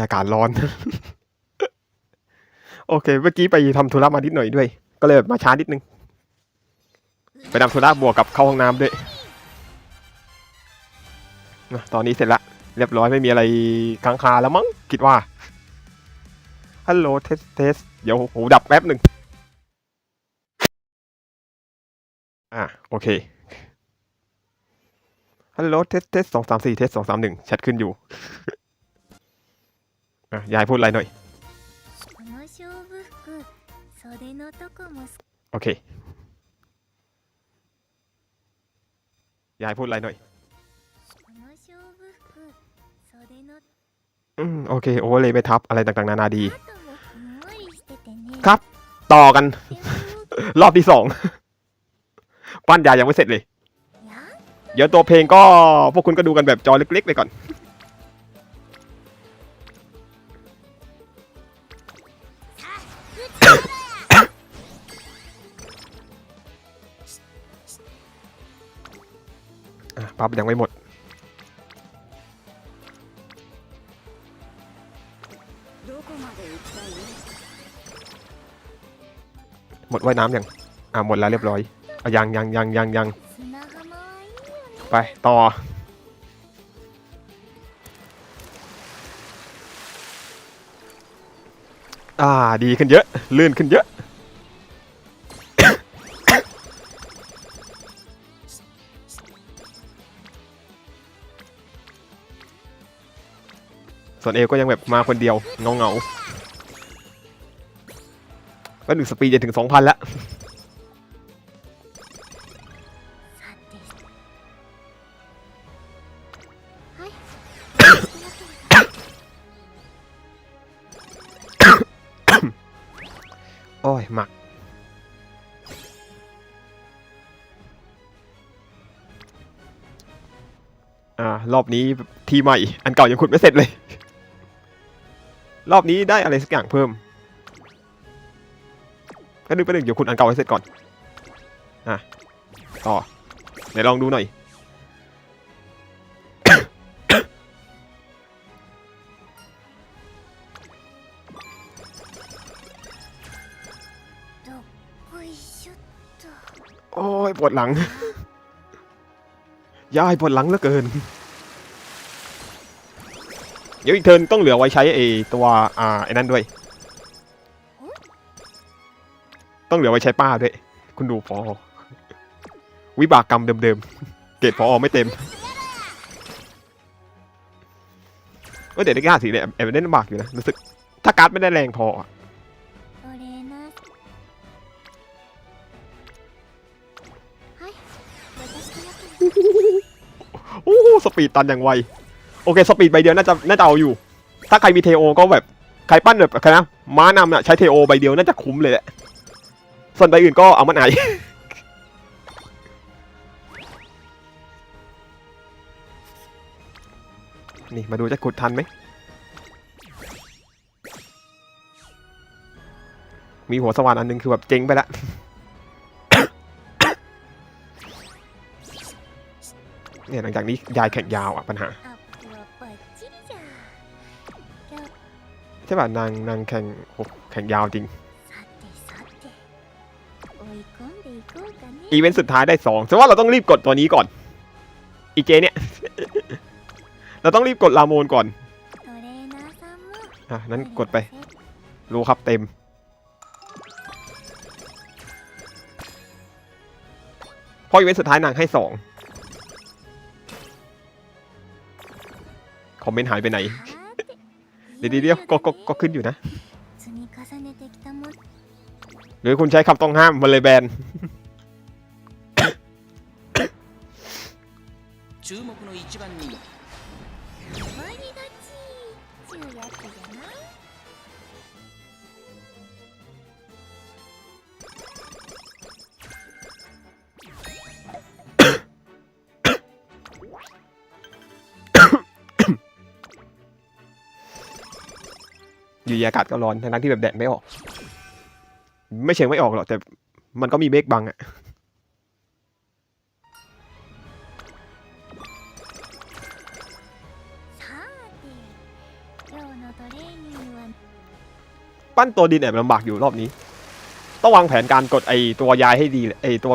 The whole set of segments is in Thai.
อากาศร้อน โอเค เมื่อกี้ไปทำธุระมานิดหน่อยด้วย ก็เลยมาช้านิดนึง ไปทำธุระบวกกับเข้าห้องน้ำด้วย ตอนนี้เสร็จละ เรียบร้อยไม่มีอะไรค้างคาแล้วมั้งคิดว่า ฮัลโหลเทสเทสเดี๋ยวหูดับแป๊บหนึ่งอะโอเคฮัลโหลเทสเทสสองสามสี่เทสสองสามหนึ่งแชทขึ้นอยู่ ยายพูดอะไรหน่อย โอเค ยายพูดอะไรหน่อย อืม โอเค โอเเลยไปทับ อะไรต่างๆ นานาดี ครับ ต่อกัน รอบที่สอง ปั้นยายังไม่เสร็จเลย เดี๋ยวตัวเพลงก็พวกคุณก็ดูกันแบบจอเล็กๆไปก่อน ปั๊บยังไม่หมด หมดว่ายน้ำยัง อ่าหมดแล้วเรียบร้อยอายังยังยังยังยังไป ต่อ อ่า ดีขึ้นเยอะ ลื่นขึ้นเยอะ ส่วนเอก็ยังแบบมาคนเดียวเงาเงาก็หนึ่งสปีดจะถึงสองพันละโอ้ยหมักอ่ารอบนี้ทีใหม่ อันเก่ายังขุดไม่เสร็จเลย รอบนี้ได้อะไรสักอย่างเพิ่มแป๊บนึงไป๊บนึงเดี๋ยวคุณอันเก่าให้เสร็จก่อน อะ ต่อเดี๋ยวลองดูหน่อย โอ้ยปวดหลัง ยายปวดหลังเหลือเกิน เดี๋ยวอีกเทิร์นต้องเหลือไว้ใช้ไอตัวอ่าไอ้นั่นด้วย ต้องเหลือไว้ใช้ป้าด้วย คุณดูพอวิบากกรรมเดิมๆ เกรดพอไม่เต็มก็เด็กได้กล้าสีเนี่ยแอบเล่นบากอยู่นะรู้สึกถ้าการ์ดไม่ได้แรงพอโอ้สปีดตันอย่างไว โอเคสปีดใบเดียวน่าจะน่าจะเอาอยู่ ถ้าใครมีเทโอก็แบบใครปั้นแบบใครนะม้านำน่ะใช้เทโอใบเดียวน่าจะคุ้มเลยแหละส่วนใบอื่นก็เอามันไหนนี่มาดูจะขุดทันไหม มีหัวสว่านอันหนึงคือแบบเจ๊งไปละเนี่ยหลังจากนี้ยายแข่งยาวอะปัญหา ช่ป่ะนางนางแข่งโหแข่งยาวจริง อีเวนต์สุดท้ายได้สองแต่ว่าเราต้องรีบกดตัวนี้ก่อน อีเจเนี่ย เราต้องรีบกดลาโมนก่อน อะ นั้นกดไป รู้ครับเต็ม พออีเวนต์สุดท้ายนางให้สองคอมเมนต์หายไปไหน เดี๋ยวเดี๋ยวก็ก็ก็ขึ้นอยู่นะ หรือคุณใช้คำต้องห้ามมันเลยแบน อยู่ในอากาศก็ร้อนทั้งที่แบบแดดไม่ออก ไม่เชิงไม่ออกหรอกแต่มันก็มีเมฆบังอะปั้นตัวดินแอบลำบากอยู่รอบนี้ ต้องวางแผนการกดไอตัวยายให้ดีไอตัว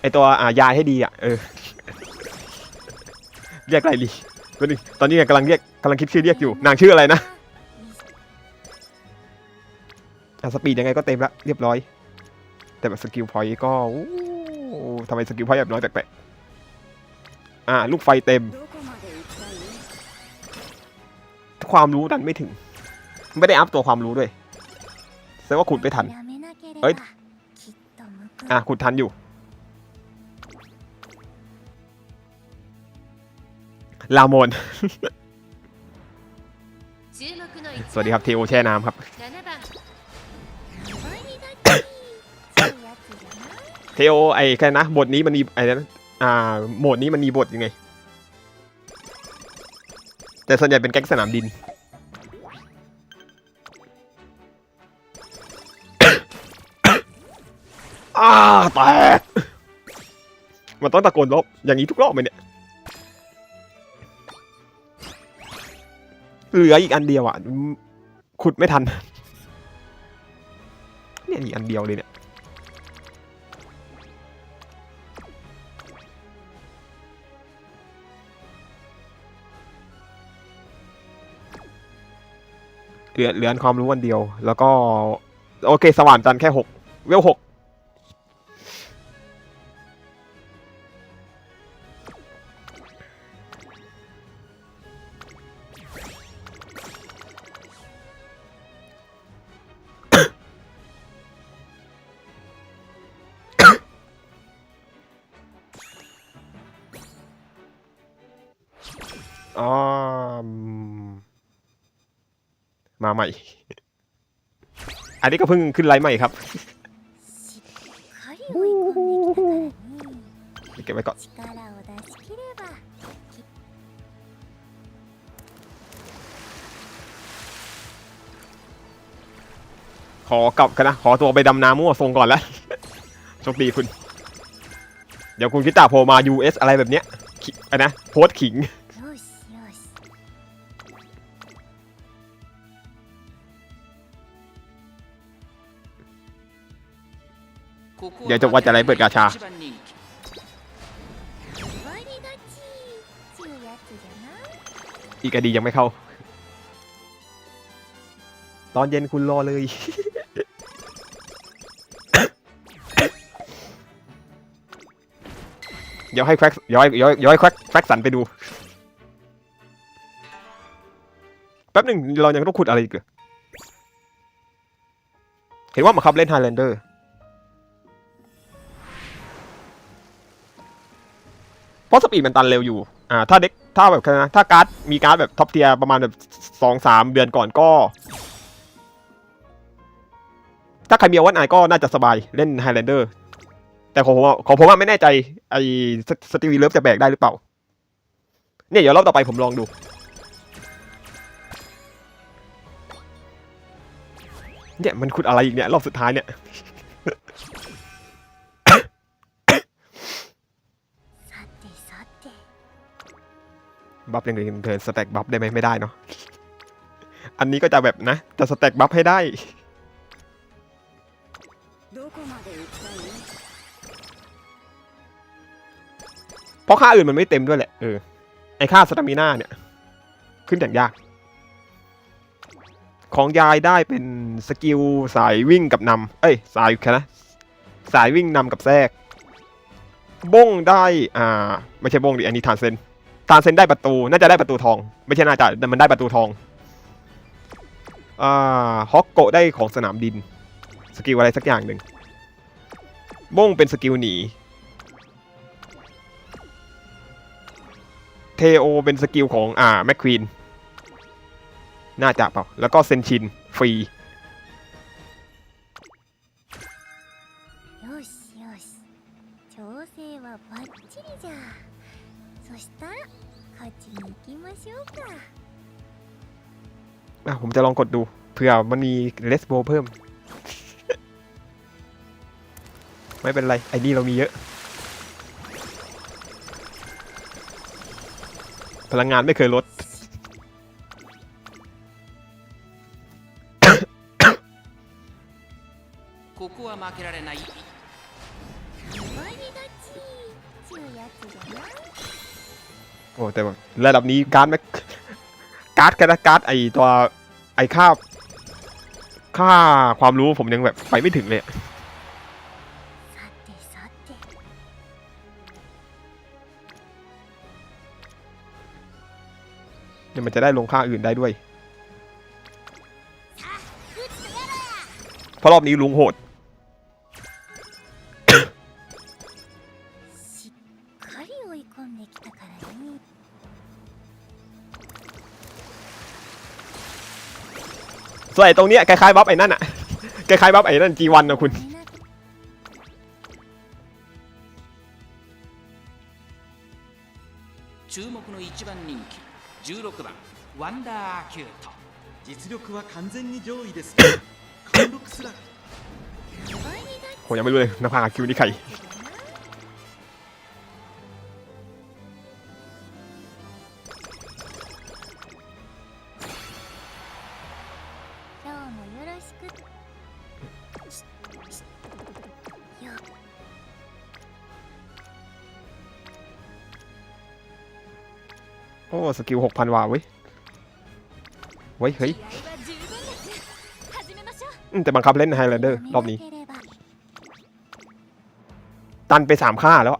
ไอตัวอ่ายายให้ดีอะเออเรียกอะไรดีตอนนี้กำลังเรียก กำลังคิดชื่อเรียกอยู่ นางชื่ออะไรนะแต่สปีดยังไงก็เต็มละเรียบร้อย แต่แบบสกิลพอยต์ก็ทำไมสกิลพอยต์แบบน้อยแปลกๆอ่า ลูกไฟเต็ม ความรู้ดันไม่ถึง ไม่ได้อัพตัวความรู้ด้วยแสดงว่าขุดไปทัน เอ้ย อ่าขุดทันอยู่ ลามอน สวัสดีครับเทโอแช่น้ำครับเทโอไอ้แค่นะบทนี้มันมีไอ้นะอ่าโหมดนี้มันมีบทยังไง แต่ส่วนใหญ่เป็นแก๊กสนามดินอ่าแตกมันต้องตะโกนลบอย่างนี้ทุกรอบไหมเนี่ย เหลืออีกอันเดียวอะ ขุดไม่ทัน เนี่ยอีกอันเดียวเลยเนี่ย เหลือเหลือความรู้วันเดียว แล้วก็ โอเค สว่านจันแค่หกเวลหก อ๋อมาใหม่ อันนี้ก็เพิ่งขึ้นไลน์ใหม่ครับเก็บไว้ก่อนขอกลับกันนะ ขอตัวไปดำน้ำมั่วทรงก่อนแล้วโชคดีคุณ เดี๋ยวคุณคิตาโผมา US อะไรแบบเนี้ยอันะ โพสขิง เดี๋ยวจะว่าจะอะไรเปิดกาชา อีกอดียังไม่เข้า ตอนเย็นคุณรอเลย เดี๋ยวให้แฟกย้อยย้อยย้อยแฟกแฟกสันไปดู แป๊บหนึ่งเรายังต้องขุดอะไรอีกเหรอเห็นว่ามาครับเล่นไฮแลนเดอร์ เพราะสปีดมันตันเร็วอยู่ อ่า ถ้าเด็ก ถ้าแบบนะถ้าการ์ด มีการ์ดแบบท็อปเทียประมาณแบบสองสามเดือนก่อนก็ ถ้าใครมีวันไอก็น่าจะสบายเล่นไฮแลนเดอร์ แต่ของผมของผมไม่แน่ใจ ไอ้สตีวีเลิฟจะแบกได้หรือเปล่า เนี่ยเดี๋ยวรอบต่อไปผมลองดูเนี่ยมันขุดอะไรอีกเนี่ย รอบสุดท้ายเนี่ย บัฟอย่างอื่นสแต็กบัฟได้ไหมไม่ได้เนาะอันนี้ก็จะแบบนะจะสแต็กบัฟให้ได้เพราะค่าอื่นมันไม่เต็มด้วยแหละเออไอค่าสตามิน่าเนี่ย ขึ้นอย่างยาก ของยายได้เป็นสกิลสายวิ่งกับนำเอ้ยสายแค่นะสายวิ่งนำกับแทรกบ้งได้ อ่า ไม่ใช่บ้งดิอันนี้ทานเซน ทานเซนได้ประตู น่าจะได้ประตูทอง ไม่ใช่น่าจะแต่มันได้ประตูทองอ่าฮอกโกได้ของสนามดิน สกิลอะไรสักอย่างหนึ่งบ้งเป็นสกิลหนี เทโอเป็นสกิลของอ่าแมคควีน น่าจะเปล่า แล้วก็เซนชิน ฟรี อะผมจะลองกดดูเผื่อมันมีเลสโบเพิ่ม ไม่เป็นไรไอ้นี่เรามีเยอะ พลังงานไม่เคยลดここは負けられない อ้แต่ระดับนี้การ์ดแม็การ์ดกันละการ์ดไอตัวไอค่าค่าความรู้ผมยังแบบไปไม่ถึงเลยเดี๋ยวมันจะได้ลงค่าอื่นได้ด้วย เพราะรอบนี้ลุงโหด ส่วนไอ้ตรงเนี้ยคล้ายๆบัฟไอ้นั่นอะ คล้ายๆบัฟไอ้นั่น G1 นะคุณ これなど注目の一番人気16番ワンダーアキュート実力は完全に上位ですが貫禄すら困りが ผมยังไม่รู้เลยนภาคิวนี่ใคร กิลหกพันวาเว้ยเว้เฮ้ยแต่บังคับเล่นไฮแลนเดอร์รอบนี้ ตันไปสามค่าแล้ว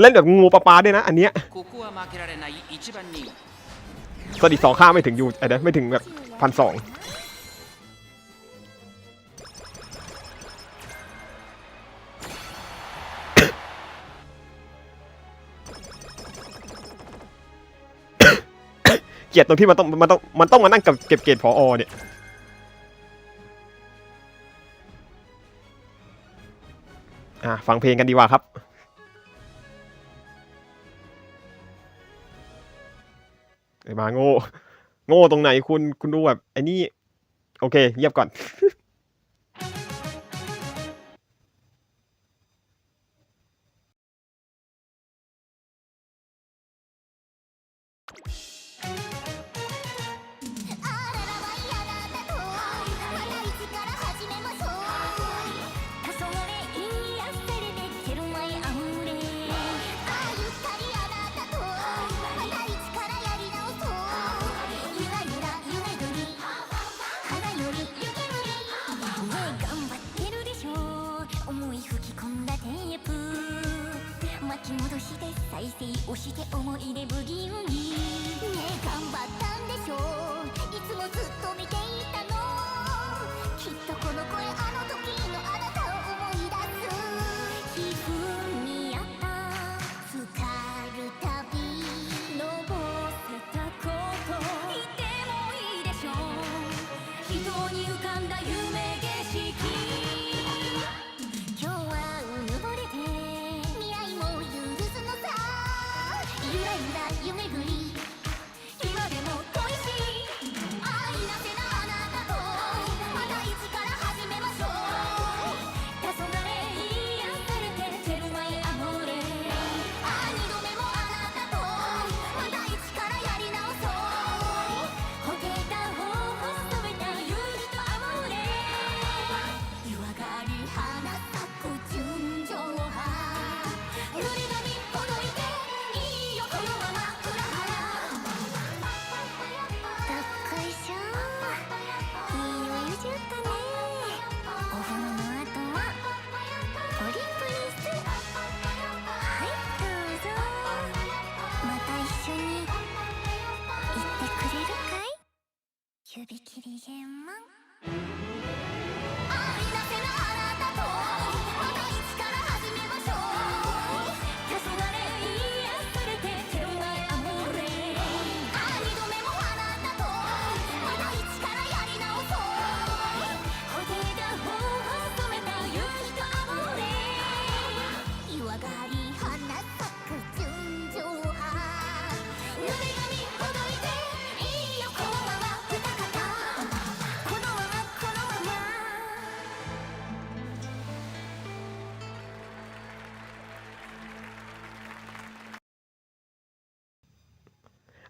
เล่นแบบงูปลาปลาด้วยนะ อันเนี้ยสวัสดีสองค่าไม่ถึงยูไอ้เด้ไม่ถึงแบบพันสอง เกลียดตรงที่มันต้องมันต้องมันต้องมานั่งกับเก็บเกรดพออเนี่ยอะฟังเพลงกันดีกว่าครับไอ้มาโง่ โง่ตรงไหนคุณคุณดูแบบไอ้นี่ โอเคเงียบก่อน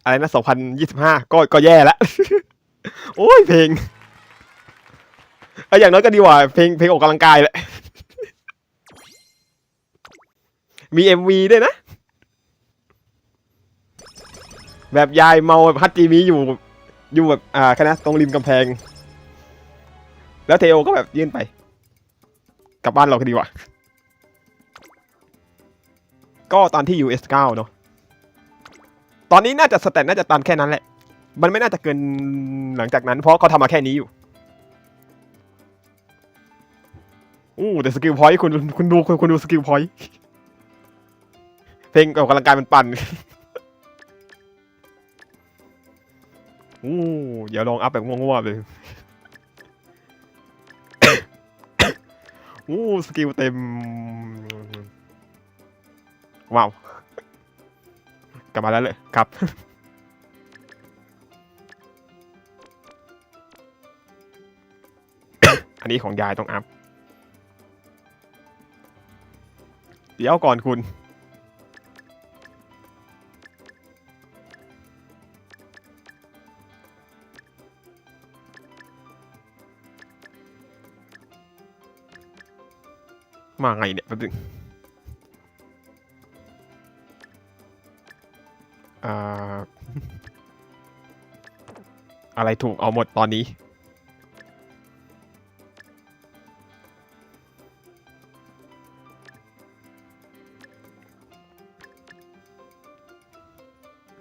อะไรนะ2025ก็ก็แย่แล้วโอ้ยเพลงเออย่างน้อยก็ดีกว่า เพลงเพลงออกกำลังกายแหละ มีเอ็มวีด้วยนะ แบบยายเมาแบบฮัตจีมีอยู่ อยู่แบบ อ่าคณะตรงริมกำแพง แล้วเทโอก็แบบยื่นไป กลับบ้านเราก็ดีกว่า ก็ตอนที่ US 9 เนาะ ตอนนี้น่าจะสแตทน่าจะตันแค่นั้นแหละ มันไม่น่าจะเกินหลังจากนั้น เพราะเขาทำมาแค่นี้อยู่อู้แต่สกิลพอยต์คุณคุณดูคุณคุณดูสกิลพอยต์เพลงออกกำลังกายมันปั่นอู้เดี๋ยวลองอัพแบบง่วงๆเลยอู้สกิลเต็ม ว้าว กลับมาแล้วเลยครับ อันนี้ของยายต้องอัพ เดี๋ยวก่อนคุณ มาไงเนี่ยแป๊บนึง อะไรถูกเอาหมดตอนนี้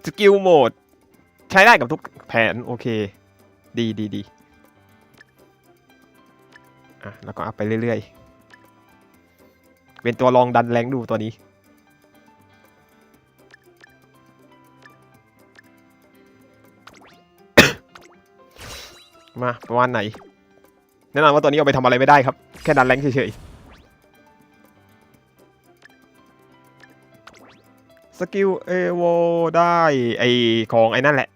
สกิลโหมด ใช้ได้กับทุกแผน โอเค ดีดีดีอะ แล้วก็อัพไปเรื่อย ๆ เป็นตัวลองดันแรงดูตัวนี้ มาประมาณไหนแน่นอนว่าตัวนี้เอาไปทำอะไรไม่ได้ครับ แค่ดันแรงเฉยๆสกิลเอโวได้ไอของไอนั่นแหละ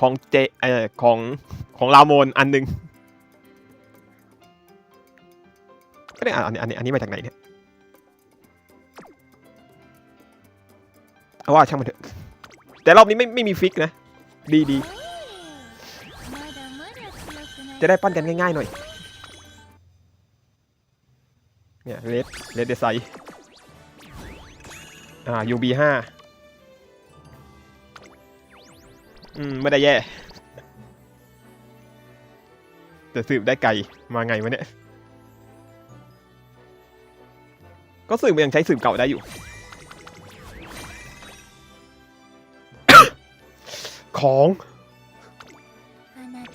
ของเจเอของของลาโมนอันนึงก็ได้อันนี้อันนี้อันนี้มาจากไหนเนี่ยเอาว่าช่างมันเถอะแต่รอบนี้ไม่ไม่มีฟิกนะ ดีดี จะได้ปั้นกันง่ายๆหน่อย เนี่ยเลดเลดเดซอ่า UB ห้าอืม ไม่ได้แย่ แต่สืบได้ไกลมาไงวะเนี่ย ก็สืบยังใช้สืบเก่าได้อยู่ ของ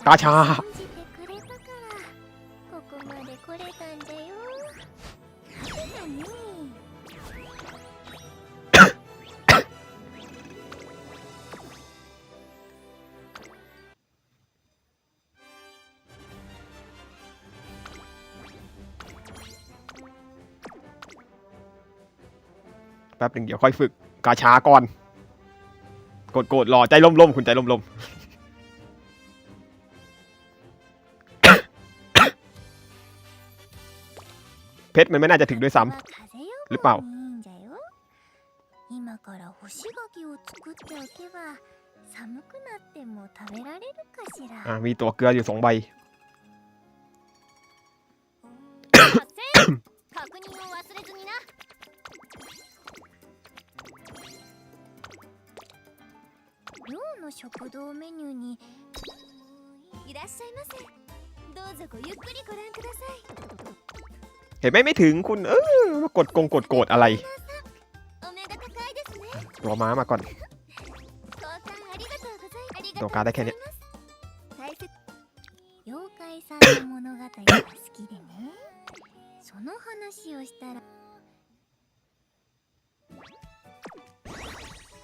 กาชา แป๊บหนึ่งเดี๋ยวค่อยฝึกกาชาก่อน กดๆรอใจล่มๆคุณใจล่มๆ ชรมันไม่น่าจะถึงด้วยซ้ は風よルパオいいんじゃよ今から干し柿を作っておけば寒くなっても食べられるかしำ ら อ่ามีตัวเกลืออยู่สองใบ 確認を忘れずにな寮の食堂メニューにいらっしゃいませどうぞごゆっくりご覧ください เห็นไหมไม่ถึงคุณเออมากดกงกดโกดอะไร ตัวม้ามาก่อน ตัวการได้แค่นี้